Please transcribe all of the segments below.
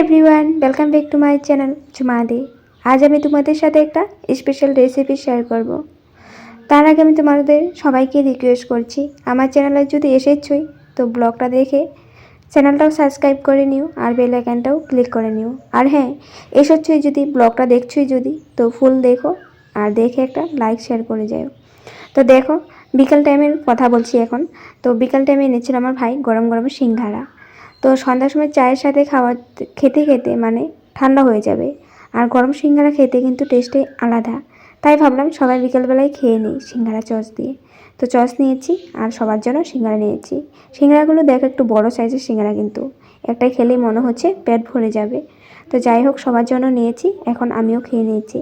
Everyone welcome back to my channel চুমাদি আজ আমি তোমাদের সাথে একটা স্পেশাল রেসিপি শেয়ার করব। তার আগে আমি তোমাদের সবাইকে রিকোয়েস্ট করছি, আমার চ্যানেলে যদি এসেছই, তো ব্লগটা দেখে চ্যানেলটাও সাবস্ক্রাইব করে নিও, আর বেল আইকনটাও ক্লিক করে নিও। আর হ্যাঁ এসেছই যদি ব্লগটা দেখছই যদি, তো ফুল দেখো, আর দেখে একটা লাইক শেয়ার করে যাও। তো দেখো, বিকাল টাইমের কথা বলছি এখন, তো বিকাল টাইমে এনেছিল আমার ভাই গরম গরম সিঙ্গারা। তো সন্ধ্যার সময় চায়ের সাথে খাওয়া, খেতে খেতে মানে ঠান্ডা হয়ে যাবে। আর গরম সিঙ্গারা খেতে কিন্তু টেস্টে আলাদা। তাই ভাবলাম সবাই বিকেলবেলায় খেয়ে নিই সিঙ্গারা চস দিয়ে। তো চস নিয়েছি আর সবার জন্য সিঙ্গারা নিয়েছি। সিঙ্গারাগুলো দেখো একটু বড় সাইজের সিঙ্গারা কিন্তু। একটাই খেলেই মনে হচ্ছে পেট ভরে যাবে। তো যাই হোক সবার জন্য নিয়েছি, এখন আমিও খেয়ে নিয়েছি।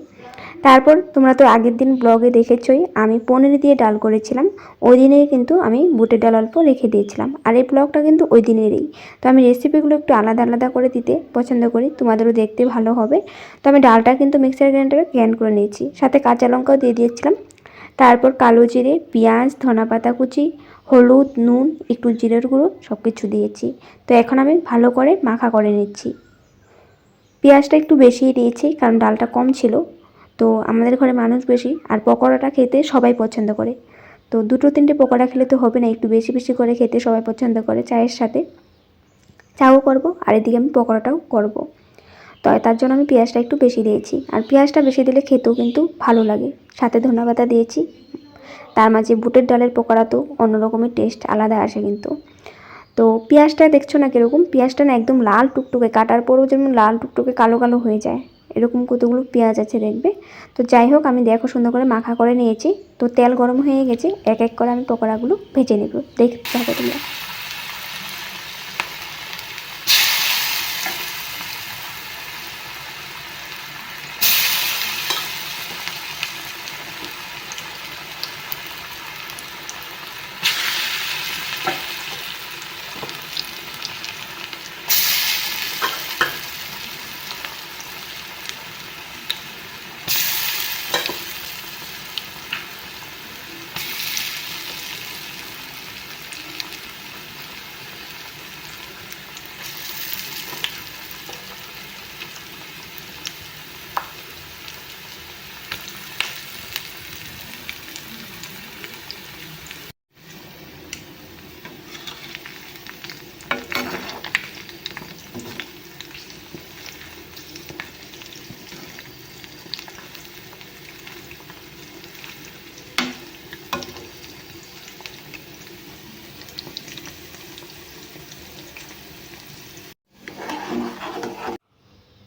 তারপর তোমরা তো আগের দিন ব্লগে দেখেছই, আমি পনির দিয়ে ডাল করেছিলাম। ওই দিনেই কিন্তু আমি বুটের ডাল অল্প রেখে দিয়েছিলাম। আর এই ব্লগটা কিন্তু ওই দিনেরই। তো আমি রেসিপিগুলো একটু আলাদা আলাদা করে দিতে পছন্দ করি, তোমাদেরও দেখতে ভালো হবে। তো আমি ডালটা কিন্তু মিক্সার গ্রাইন্ডারে গ্র্যান্ড করে নিয়েছি। সাথে কাঁচা লঙ্কাও দিয়ে দিয়েছিলাম। তারপর কালো জিরে, পেঁয়াজ ধনা পাতা কুচি, হলুদ, নুন, একটু জিরের গুঁড়ো সব কিছু দিয়েছি। তো এখন আমি ভালো করে মাখা করে নিচ্ছি। পেঁয়াজটা একটু বেশিই দিয়েছি, কারণ ডালটা কম ছিল। তো আমাদের ঘরে মানুষ বেশি, আর পকোড়াটা খেতে সবাই পছন্দ করে। তো দুটো তিনটে পকোড়া খেলে তো হবে না, একটু বেশি বেশি করে খেতে সবাই পছন্দ করে চায়ের সাথে। চাও করব, আর এদিকে আমি পকোড়াটাও করব। তো তার জন্য আমি পেঁয়াজটা একটু বেশি দিয়েছি, আর পেঁয়াজটা বেশি দিলে খেতেও কিন্তু ভালো লাগে। সাথে ধনেপাতা দিয়েছি, তার মাঝে বুটের ডালের পকোড়া তো অন্যরকমের টেস্ট আলাদা আসে কিন্তু। তো পেঁয়াজটা দেখছ না কীরকম? পেঁয়াজটা না একদম লাল টুকটুকে, কাটার পরেও যেমন লাল টুকটুকে কালো কালো হয়ে যায়। এরকম কতগুলো পেঁয়াজ আছে দেখবে। তো যাই হোক, আমি দেখো সুন্দর করে মাখা করে নিয়েছি। তো তেল গরম হয়ে গেছে, এক এক করে আমি পকোড়াগুলো ভেজে নেব। দেখতে হবে তোমরা।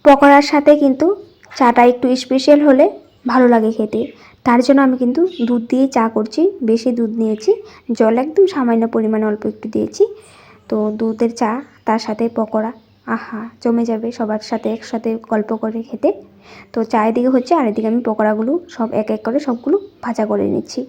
পকোড়ার সাথে কিন্তু চাটা একটু স্পেশাল হলে ভালো লাগে খেতে। তার জন্য আমি কিন্তু দুধ দিয়ে চা করছি, বেশি দুধ নিয়েছি। জল একদম সামান্য পরিমাণে অল্প একটু দিয়েছি। তো দুধের চা, তার সাথে পকোড়া, আহা, জমে যাবে সবার সাথে একসাথে গল্প করে খেতে। তো চায়ের দিকে হচ্ছে, আর এদিকে আমি পকোড়াগুলো সব এক এক করে সবগুলো ভাজা করে নিচ্ছি।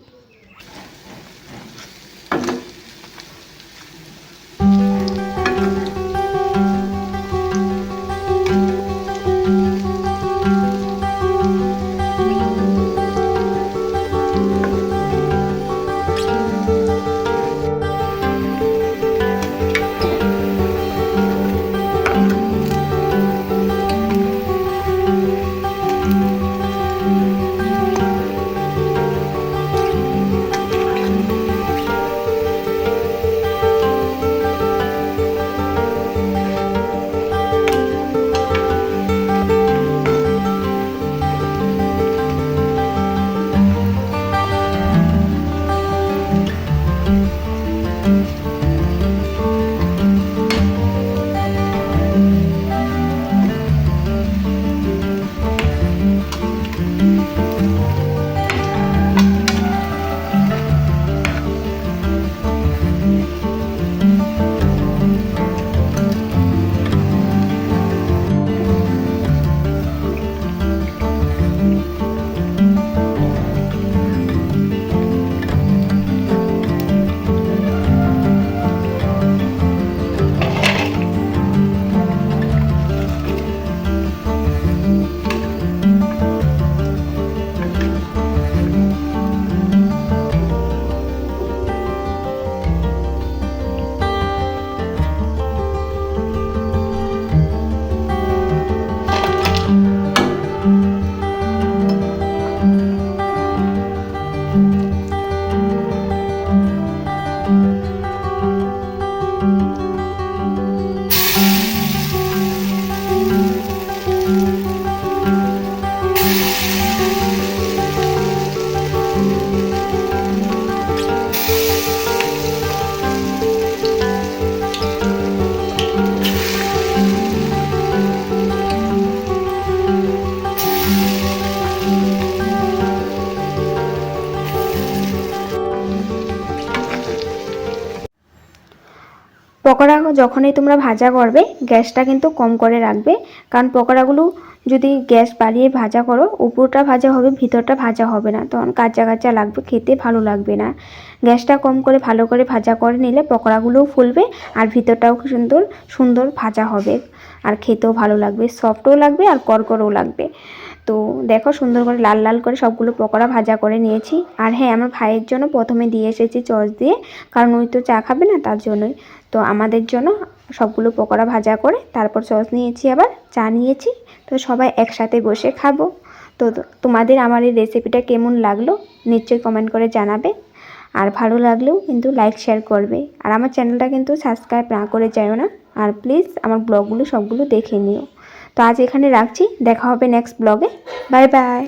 পকোড়া যখনই তোমরা ভাজা করবে, গ্যাসটা কিন্তু কম করে রাখবে। কারণ পকোড়াগুলো যদি গ্যাস বাড়িয়ে ভাজা করো, উপরটা ভাজা হবে, ভিতরটা ভাজা হবে না। তখন কাঁচা কাঁচা লাগবে, খেতে ভালো লাগবে না। গ্যাসটা কম করে, ভালো করে ভাজা করে নিলে পকোড়াগুলোও ফুলবে আর ভিতরটাও সুন্দর সুন্দর ভাজা হবে। আর খেতেও ভালো লাগবে, সফটও লাগবে আর করকরও লাগবে। তো দেখো সুন্দর করে লাল লাল করে সবগুলো পকোড়া ভাজা করে নিয়েছি। আর হ্যাঁ আমার ভাইয়ের জন্য প্রথমে দিয়ে এসেছি চচ দিয়ে, কারণ ওই তো চা খাবে না তার জন্যই। তো আমাদের জন্য সবগুলো পকোড়া ভাজা করে তারপর সস নিয়েছি আবার, চা নিয়েছি। তো সবাই একসাথে বসে খাব। তো তো- তোমাদের আমার এই রেসিপিটা কেমন লাগল নিশ্চয়ই কমেন্ট করে জানাবে। আর ভালো লাগলেও কিন্তু লাইক শেয়ার করবে। আর আমার চ্যানেলটা কিন্তু সাবস্ক্রাইব না করে যাও না। আর প্লিজ আমার ব্লগগুলো সবগুলো দেখে নিও। তো আজ এখানে রাখছি। দেখা হবে নেক্সট ব্লগে বাই বাই